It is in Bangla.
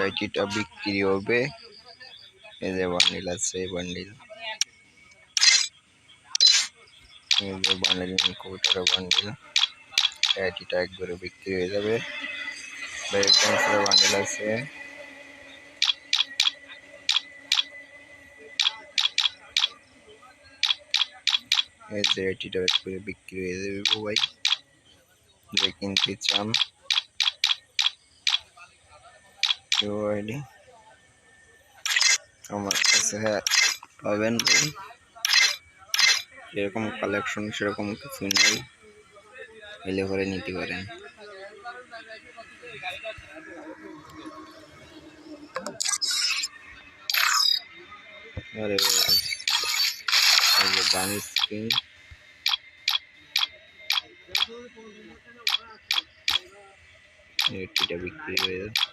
এটিটা বিক্রি হবে এই যে বান্ডিল আছে বান্ডিল এই যে বান্ডিল কবুতর বান্ডিল এটিটা একবারে বিক্রি হয়ে যাবে বান্ডিল আছে এই যে এটিটা একবারে বিক্রি হয়ে যাবে ভাই যে কিনতে চান কেউ আইডি আমার কাছে পাবেন ভাই যেরকম কালেকশন সেরকম কিছু নেই। এলে করে নিতে পারেন। আরে বিক্রি হয়ে যাবে